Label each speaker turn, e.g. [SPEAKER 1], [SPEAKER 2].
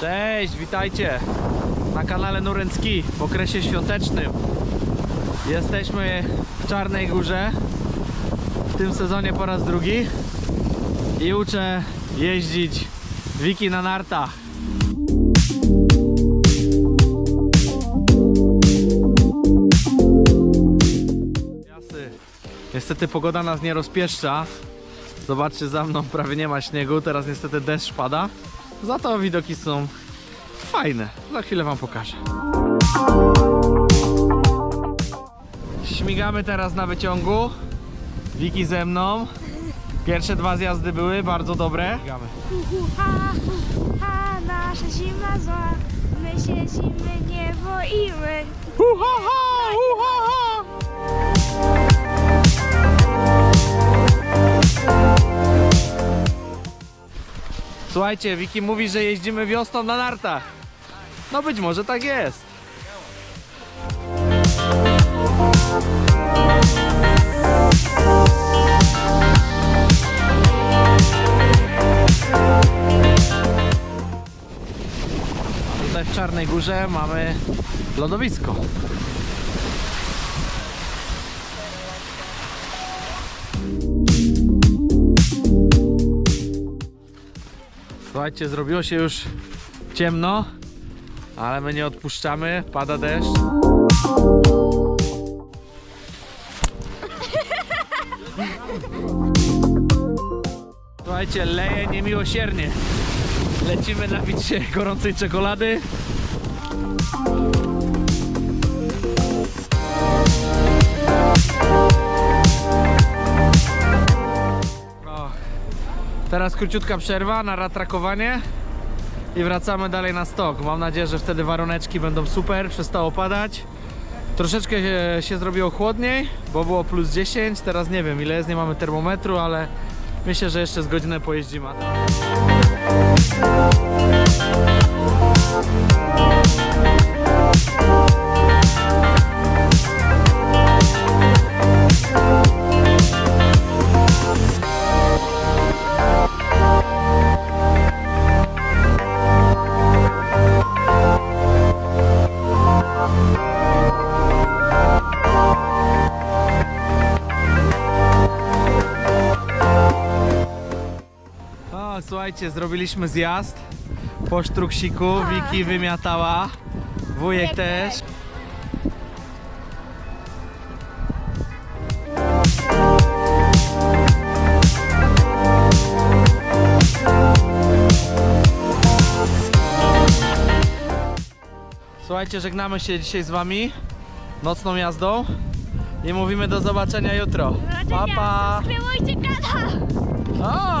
[SPEAKER 1] Cześć, witajcie na kanale Nurencki w okresie świątecznym. Jesteśmy w Czarnej Górze w tym sezonie po raz drugi i uczę jeździć Wiki na nartach. Niestety pogoda nas nie rozpieszcza. Zobaczcie za mną, prawie nie ma śniegu, teraz niestety deszcz pada. Za to widoki są fajne. Za chwilę wam pokażę. Śmigamy teraz na wyciągu. Wiki ze mną. Pierwsze dwa zjazdy były bardzo dobre. Śmigamy.
[SPEAKER 2] Ha, ha, nasza zima zła, my się zimy nie boimy.
[SPEAKER 1] Uhaha, uhaha. Słuchajcie, Wiki mówi, że jeździmy wiosną na nartach. No być może tak jest. Tutaj w Czarnej Górze mamy lodowisko. Słuchajcie, zrobiło się już ciemno, ale my nie odpuszczamy, pada deszcz. Słuchajcie, leje niemiłosiernie. Lecimy napić się gorącej czekolady. Teraz króciutka przerwa na ratrakowanie i wracamy dalej na stok. Mam nadzieję, że wtedy waruneczki będą super, przestało padać. Troszeczkę się, się zrobiło chłodniej, bo było plus 10, teraz nie wiem ile jest, nie mamy termometru, ale myślę, że jeszcze z godzinę pojeździmy. Słuchajcie, zrobiliśmy zjazd po sztruksiku, Wiki wymiatała, wujek też. Słuchajcie, żegnamy się dzisiaj z wami nocną jazdą i mówimy do zobaczenia jutro. Pa, pa!
[SPEAKER 2] Subskrybujcie kanał!
[SPEAKER 1] O,